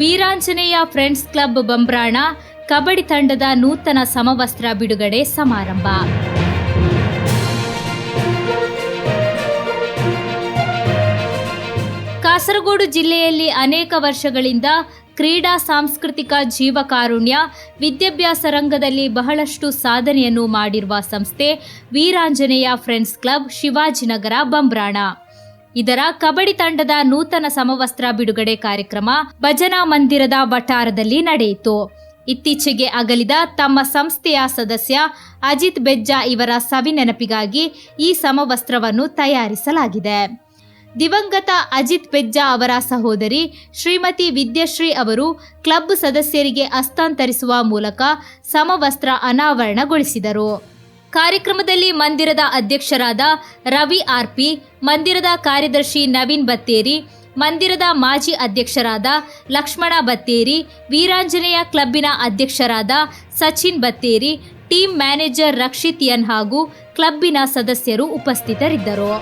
Veeranjaneya friends club Bambrana kabaddi ತಂಡದ ನೂತನ ಸಮವಸ್ತ್ರ ಬಿಡುಗಡೆ ಸಮಾರಂಭ. ಕಾಸರಗೋಡು ಜಿಲ್ಲೆಯಲ್ಲಿ ಅನೇಕ ವರ್ಷಗಳಿಂದ ಕ್ರೀಡಾ ಸಾಂಸ್ಕೃತಿಕ ಜೀವಕಾರುಣ್ಯ, ವಿದ್ಯಾಭ್ಯಾಸ ರಂಗದಲ್ಲಿ ಬಹಳಷ್ಟು ಸಾಧನೆಯನ್ನು ಮಾಡಿರುವ ಸಂಸ್ಥೆ ವೀರಾಂಜನೇಯ ಫ್ರೆಂಡ್ಸ್ ಕ್ಲಬ್ ಶಿವಾಜಿನಗರ ಬಂಬ್ರಾಣ. ಇದರ ಕಬಡ್ಡಿ ತಂಡದ ನೂತನ ಸಮವಸ್ತ್ರ ಬಿಡುಗಡೆ ಕಾರ್ಯಕ್ರಮ ಭಜನಾ ಮಂದಿರದ ವಠಾರದಲ್ಲಿ ನಡೆಯಿತು. ಇತ್ತೀಚೆಗೆ ಅಗಲಿದ ತಮ್ಮ ಸಂಸ್ಥೆಯ ಸದಸ್ಯ ಅಜಿತ್ ಬೆಜ್ಜಾ ಇವರ ಸವಿ ನೆನಪಿಗಾಗಿ ಈ ಸಮವಸ್ತ್ರವನ್ನು ತಯಾರಿಸಲಾಗಿದೆ. ದಿವಂಗತ ಅಜಿತ್ ಬೆಜ್ಜಾ ಅವರ ಸಹೋದರಿ ಶ್ರೀಮತಿ ವಿದ್ಯಶ್ರೀ ಅವರು ಕ್ಲಬ್ ಸದಸ್ಯರಿಗೆ ಹಸ್ತಾಂತರಿಸುವ ಮೂಲಕ ಸಮವಸ್ತ್ರ ಅನಾವರಣಗೊಳಿಸಿದರು. ಕಾರ್ಯಕ್ರಮದಲ್ಲಿ ಮಂದಿರದ ಅಧ್ಯಕ್ಷರಾದ ರವಿ ಆರ್ಪಿ, ಮಂದಿರದ ಕಾರ್ಯದರ್ಶಿ ನವೀನ್ ಬತ್ತೇರಿ, ಮಂದಿರದ ಮಾಜಿ ಅಧ್ಯಕ್ಷರಾದ ಲಕ್ಷ್ಮಣ ಬತ್ತೇರಿ, ವೀರಾಂಜನೇಯ ಕ್ಲಬ್ಬಿನ ಅಧ್ಯಕ್ಷರಾದ Sachin Batteri, team manager Rakshith N ಹಾಗೂ ಕ್ಲಬ್ಬಿನ ಸದಸ್ಯರು ಉಪಸ್ಥಿತರಿದ್ದರು.